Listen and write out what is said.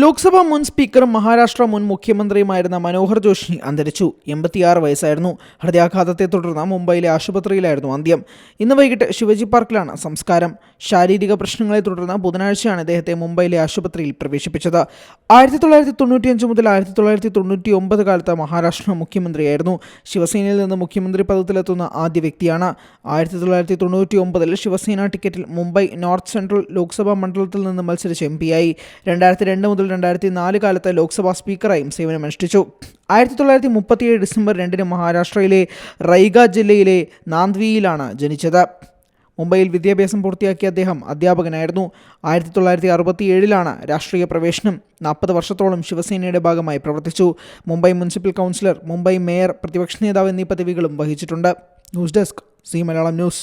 ലോക്സഭാ മുൻ സ്പീക്കറും മഹാരാഷ്ട്ര മുൻ മുഖ്യമന്ത്രിയുമായിരുന്ന മനോഹർ ജോഷി അന്തരിച്ചു. എൺപത്തിയാറ് വയസ്സായിരുന്നു. ഹൃദയാഘാതത്തെ തുടർന്ന് മുംബൈയിലെ ആശുപത്രിയിലായിരുന്നു അന്ത്യം. ഇന്ന് വൈകിട്ട് ശിവജി പാർക്കിലാണ് സംസ്കാരം. ശാരീരിക പ്രശ്നങ്ങളെ തുടർന്ന് ബുധനാഴ്ചയാണ് ഇദ്ദേഹത്തെ മുംബൈയിലെ ആശുപത്രിയിൽ പ്രവേശിപ്പിച്ചത്. ആയിരത്തി തൊള്ളായിരത്തി തൊണ്ണൂറ്റിയഞ്ച് മുതൽ ആയിരത്തി തൊള്ളായിരത്തി തൊണ്ണൂറ്റി ഒമ്പത് കാലത്ത് മഹാരാഷ്ട്ര മുഖ്യമന്ത്രിയായിരുന്നു. ശിവസേനയിൽ നിന്ന് മുഖ്യമന്ത്രി പദത്തിലെത്തുന്ന ആദ്യ വ്യക്തിയാണ്. ആയിരത്തി തൊള്ളായിരത്തി തൊണ്ണൂറ്റി ഒമ്പതിൽ ശിവസേന ടിക്കറ്റിൽ മുംബൈ നോർത്ത് സെൻട്രൽ ലോക്സഭാ മണ്ഡലത്തിൽ നിന്ന് മത്സരിച്ച് എം പിയായി രണ്ടായിരത്തി രണ്ട് മുതൽ രണ്ടായിരത്തി നാല് കാലത്ത് ലോക്സഭാ സ്പീക്കറായും സേവനമനുഷ്ഠിച്ചു ആയിരത്തി തൊള്ളായിരത്തി മുപ്പത്തിയേഴ് ഡിസംബർ രണ്ടിന് മഹാരാഷ്ട്രയിലെ റൈഗ ജില്ലയിലെ നാന്ദ്വിയിലാണ് ജനിച്ചത്. മുംബൈയിൽ വിദ്യാഭ്യാസം പൂർത്തിയാക്കിയ അദ്ദേഹം അധ്യാപകനായിരുന്നു. ആയിരത്തി തൊള്ളായിരത്തി അറുപത്തി ഏഴിലാണ് രാഷ്ട്രീയ പ്രവേശനം. നാൽപ്പത് വർഷത്തോളം ശിവസേനയുടെ ഭാഗമായി പ്രവർത്തിച്ചു. Mumbai municipal councillor Mumbai mayor പ്രതിപക്ഷ നേതാവ് എന്നീ പദവികളും വഹിച്ചിട്ടുണ്ട്. News desk C Malayalam news.